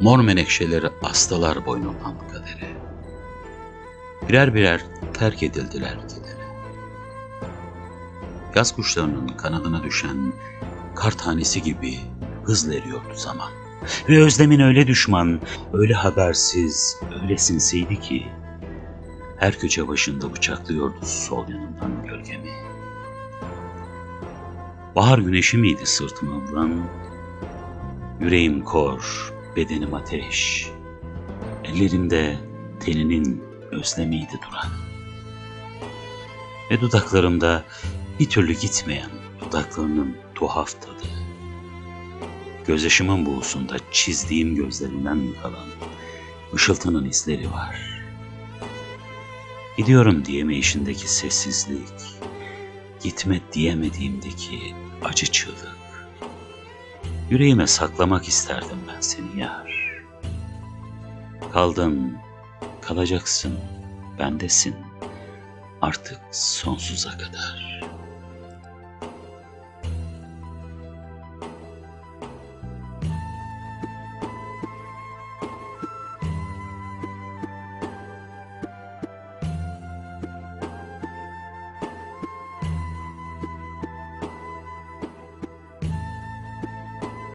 Mor menekşeleri astılar boynundan kadere. Birer birer terk edildiler kedere. Yaz kuşlarının kanadına düşen kar tanesi gibi hızla eriyordu zaman. Ve özlemin öyle düşman, öyle habersiz, öyle sinsiydi ki her köçe başında bıçaklıyordu sol yanından gölgemi. Bahar güneşi miydi sırtıma vuran? Yüreğim kor, bedenim ateş. Ellerimde teninin özlemiydi duran. Ve dudaklarımda bir türlü gitmeyen dudaklarının tuhaf tadı. Gözyaşımın buğusunda çizdiğim gözlerinden kalan ışıltının izleri var. Gidiyorum diyemeyişindeki sessizlik, gitme diyemediğimdeki acı çığlık. Yüreğime saklamak isterdim ben seni yar. Kaldın, kalacaksın, bendesin. Artık sonsuza kadar.''